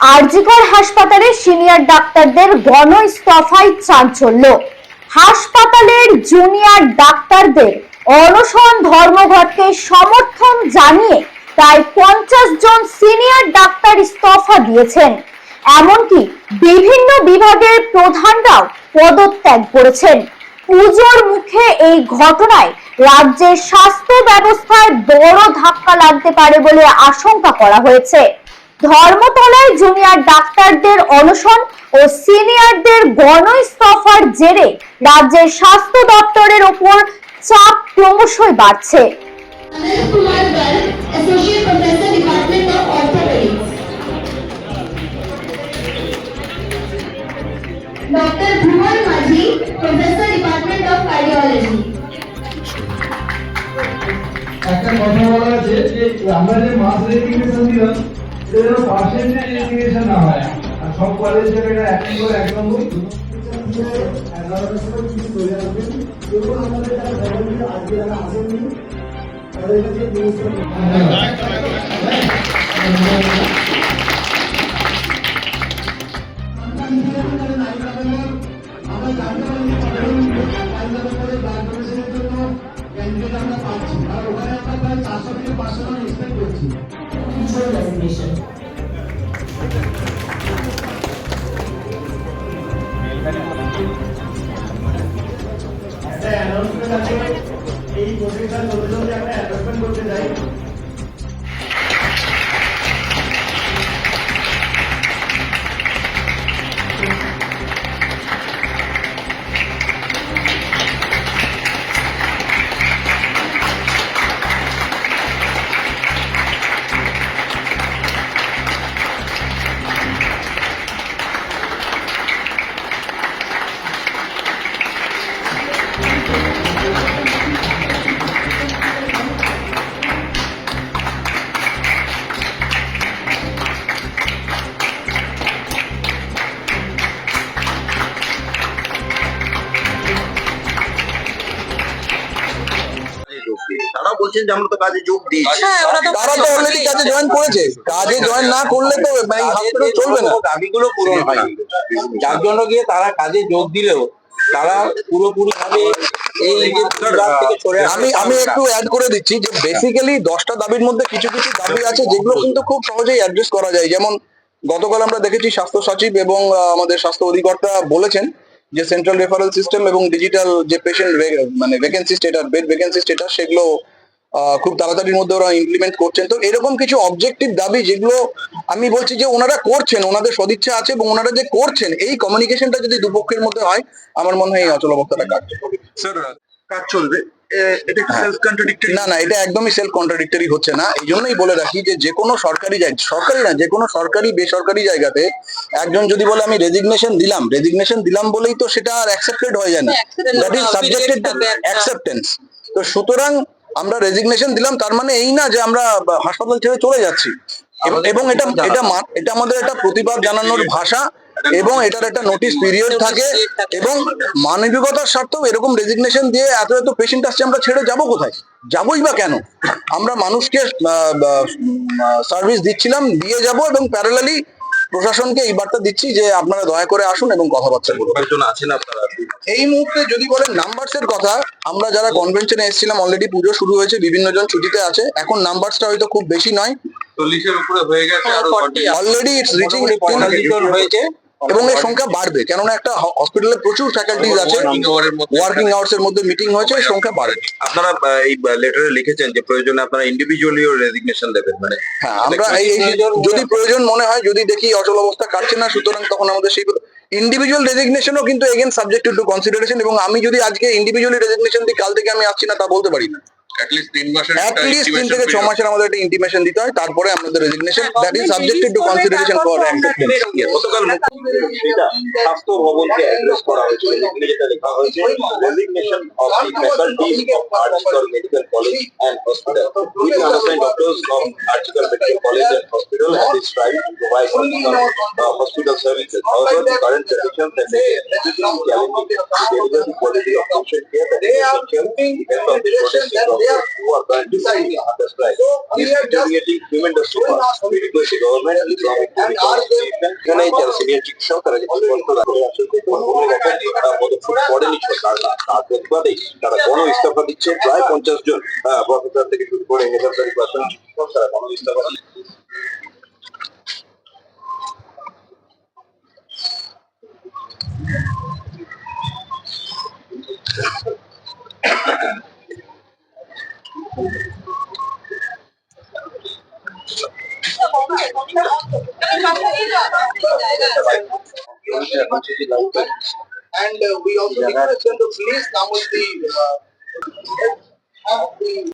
আরজিকর হাসপাতালে সিনিয়র ডাক্তারদের গণ ইস্তফায় চাঞ্চল্য। হাসপাতালের জুনিয়র ডাক্তারদের অনশন ধর্মঘটকে সমর্থন জানিয়ে প্রায় পঞ্চাশ জন সিনিয়র ডাক্তার ইস্তফা দিয়েছেন। এমনকি বিভিন্ন বিভাগের প্রধানরাও পদত্যাগ করেছেন। পুজোর মুখে এই ঘটনায় রাজ্যের স্বাস্থ্য ব্যবস্থায় বড় ধাক্কা লাগতে পারে বলে আশঙ্কা করা হয়েছে। ধর্মতলায় জুনিয়র ডাক্তারদের অনশন ও সিনিয়রদের গণ ইস্তফার জেরে রাজ্যের স্বাস্থ্য দপ্তরের ওপর চাপ ক্রমশই বাড়ছে. Dr. Bhuvan Professor, Department of Cardiology. একটা কথা বলা আছে যে আমরা যে মাস রেজিগনেশন দিলাম যেন পার্সেন্টেজ রেজিগনেশন না হয়। আর সব কলেজ থেকে এটা এক নম্বর এক নম্বর। আমাদের থেকে পাঁচশো জন এক্সপেক্ট করছি একটা অ্যানাউন্সমেন্ট আছে এই পত্রিকার চলতে চলতে একটা অ্যানাউন্সমেন্ট করতে যাই বলছেন যে আমরা তো কাজে যোগ দিয়েছি। হ্যাঁ ওরা তো তারা তো অলরেডি কাজে জয়েন করেছে। কাজে জয়েন না করলে তো এই হসপিটাল চলবে না। দাবিগুলো পূরণ হয়নি যার জন্য গিয়ে তারা কাজে যোগ দিলেও তারা পুরোপুরি ভাবে আমি আমি একটু অ্যাড করে দিচ্ছি যে বেসিক্যালি দশটা দাবির মধ্যে কিছু কিছু দাবি আছে যেগুলো কিন্তু খুব সহজেই অ্যাড্রেস করা যায়। যেমন গতকাল আমরা দেখেছি স্বাস্থ্য সচিব এবং আমাদের স্বাস্থ্য অধিকর্তা বলেছেন যে সেন্ট্রাল রেফারেল সিস্টেম এবং ডিজিটাল যে পেশেন্ট মানে vacancy status bed vacancy status সেগুলো খুব তাড়াতাড়ির মধ্যে ওরা ইমপ্লিমেন্ট করছেন। তো এরকম কিছু অবজেক্টিভ দাবি যেগুলো আমি বলছি যে ওনারা করছেন ওনাদের সদিচ্ছা আছে এবং ওনারা যে করছেন এই কমিউনিকেশনটা যদি দুপক্ষের মধ্যে হয় আমার মনে হয় এই অচল অবস্থাটা কাটছে স্যার কাজ চলবে। এটা হ্যাঁ। সেলফ কন্ট্রাডিক্টরি না না এটা একদমই সেলফ কন্ট্রাডিক্টরি হচ্ছে না। এই জন্যই বলে রাখি যে যে কোনো সরকারি জায়গা সরকারি না যে কোনো সরকারি বেসরকারি জায়গাতে একজন যদি বলে আমি রেজিগনেশন দিলাম রেজিগনেশন দিলাম বলেই তো সেটা আর অ্যাকসেপ্টেড হয়ে যায় না। দ্যাট ইজ সাবজেক্টেড অ্যাকসেপ্টেন্স তো সুতরাং আমরা রেজিগনেশন দিলাম তার মানে এই না যে আমরা হাসপাতাল ছেড়ে চলে যাচ্ছি। এবং- এটা এটা এটা আমাদের একটা প্রতিবাদ জানানোর ভাষা এবং এটার একটা নোটিশ পিরিয়ড থাকে এবং মানবিকতার স্বার্থেও এরকম রেজিগনেশন দিয়ে এত এত পেশেন্ট আসছে আমরা ছেড়ে যাব কোথায়? যাবই বা কেন? আমরা মানুষকে সার্ভিস দিচ্ছিলাম দিয়ে যাব এবং প্যারালালি প্রশাসনকে এই বার্তা দিচ্ছি যে আপনারা দয়া করে আসুন এবং কথাবার্তা করুন আছেন আপনারা? এই মুহূর্তে যদি বলেন নাম্বারস এর কথা আমরা যারা কনভেনশনে এসেছিলাম অলরেডি পুজো শুরু হয়েছে বিভিন্ন জন ছুটিতে আছে এখন নাম্বারসটা হয়তো খুব বেশি নয়। চল্লিশের উপরে হয়ে গেছে আরও 40 অলরেডি ইটস রিচিং হয়েছে। এবং এর সংখ্যা বাড়বে। কেননা একটা হসপিটালে প্রচুর ফ্যাকাল্টিজ আছে। ওয়ার্কিং আওয়ার্স এর মধ্যে মিটিং হয়েছে সংখ্যা বাড়বে। আপনারা এই লেটারে লিখেছেন যে প্রয়োজনে আপনারা ইন্ডিভিজুয়ালিও রেজিগনেশন দেবেন মানে হ্যাঁ আমরা এই এই- যদি প্রয়োজন মনে হয় যদি দেখি অচল অবস্থা কাটছে না সুতরাং তখন আমাদের সেই ইন্ডিভিজুয়াল রেজিগনেশনও কিন্তু এগেন সাবজেক্ট টু কনসিডারেশন এবং আমি যদি আজকে ইন্ডিভিজুয়ালি রেজিগনেশন দিই কাল থেকে আমি আসছি না তা বলতে পারি না। অ্যাটলিস্ট তিন মাসের অ্যাটলিস্ট তিন থেকে ছ মাসের আমাদের একটা ইন্টিমেশন দিতে হয় তারপরে আমাদের resignation that is subjected to consideration for গতকাল স্বাস্থ্য ভবনকে অ্যাড্রেস করা হয়েছে যেটা লেখা হয়েছে resignation of the faculties of article medical college and hospital with understand doctors of article medical college and hospital have strive to provide hospital services. However, the current conditions and necessity challenging the quality of patient care that is essential. The health the protesting doctors who are currently on strike. This is creating tremendous loss. We request the government, and করেনি সরকার তার প্রতিবাদেই তারা গণ ইস্তফা দিচ্ছে প্রায় পঞ্চাশ জন professor থেকে শুরু করে পার্সন চিকিৎসক তারা গণ ইস্তফা And uh, we also request them to please come with the uh,